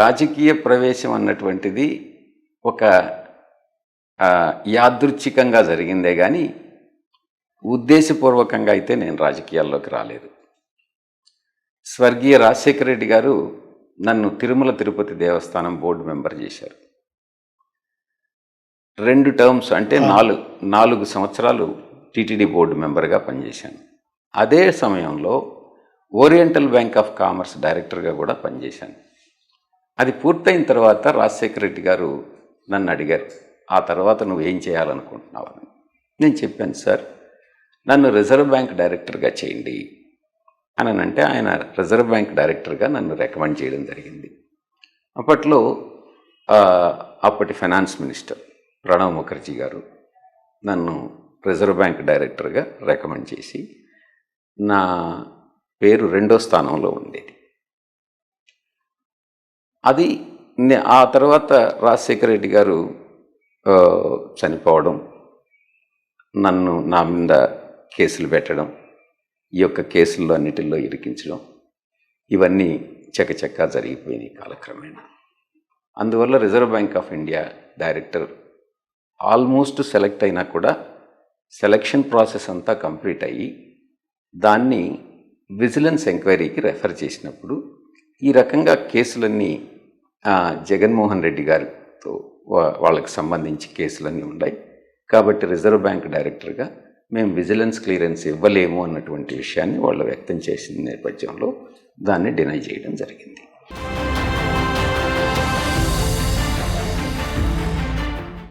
రాజకీయ ప్రవేశం అన్నటువంటిది ఒక యాదృచ్ఛికంగా జరిగిందే కానీ ఉద్దేశపూర్వకంగా అయితే నేను రాజకీయాల్లోకి రాలేదు. స్వర్గీయ రాజశేఖర రెడ్డి గారు నన్ను తిరుమల తిరుపతి దేవస్థానం బోర్డు మెంబర్ చేశారు. రెండు టర్మ్స్ అంటే నాలుగు నాలుగు సంవత్సరాలు టీటీడీ బోర్డు మెంబర్గా పనిచేశాను. అదే సమయంలో ఓరియంటల్ బ్యాంక్ ఆఫ్ కామర్స్ డైరెక్టర్గా కూడా పనిచేశాను. అది పూర్తయిన తర్వాత రాజశేఖర రెడ్డి గారు నన్ను అడిగారు ఆ తర్వాత నువ్వు ఏం చేయాలనుకుంటున్నావు? అని. నేను చెప్పాను సార్ నన్ను రిజర్వ్ బ్యాంక్ డైరెక్టర్గా చేయండి. అని అంటే ఆయన రిజర్వ్ బ్యాంక్ డైరెక్టర్గా నన్ను రికమెండ్ చేయడం జరిగింది. అప్పట్లో అప్పటి ఫైనాన్స్ మినిస్టర్ ప్రణవ్ ముఖర్జీ గారు నన్ను రిజర్వ్ బ్యాంక్ డైరెక్టర్గా రికమెండ్ చేసి నా పేరు రెండో స్థానంలో ఉండేది. అది నే- ఆ తర్వాత రాజశేఖర రెడ్డి గారు చనిపోవడం నన్ను నా మీద కేసులు పెట్టడం ఈ యొక్క కేసుల్లో అన్నిటిల్లో ఇరికించడం ఇవన్నీ చకచక్క జరిగిపోయినాయి కాలక్రమేణా. అందువల్ల Reserve Bank of India director almost select అయినా కూడా సెలక్షన్ ప్రాసెస్ అంతా కంప్లీట్ అయ్యి దాన్ని విజిలెన్స్ ఎంక్వైరీకి రెఫర్ చేసినప్పుడు ఈ రకంగా కేసులన్నీ జగన్మోహన్ రెడ్డి గారితో వా- వాళ్ళకి సంబంధించి కేసులన్నీ ఉన్నాయి. కాబట్టి రిజర్వ్ బ్యాంక్ డైరెక్టర్గా మేము విజిలెన్స్ క్లియరెన్స్ ఇవ్వలేము అన్నటువంటి విషయాన్ని వాళ్ళు వ్యక్తం చేసిన నేపథ్యంలో దాన్ని డినై చేయడం జరిగింది.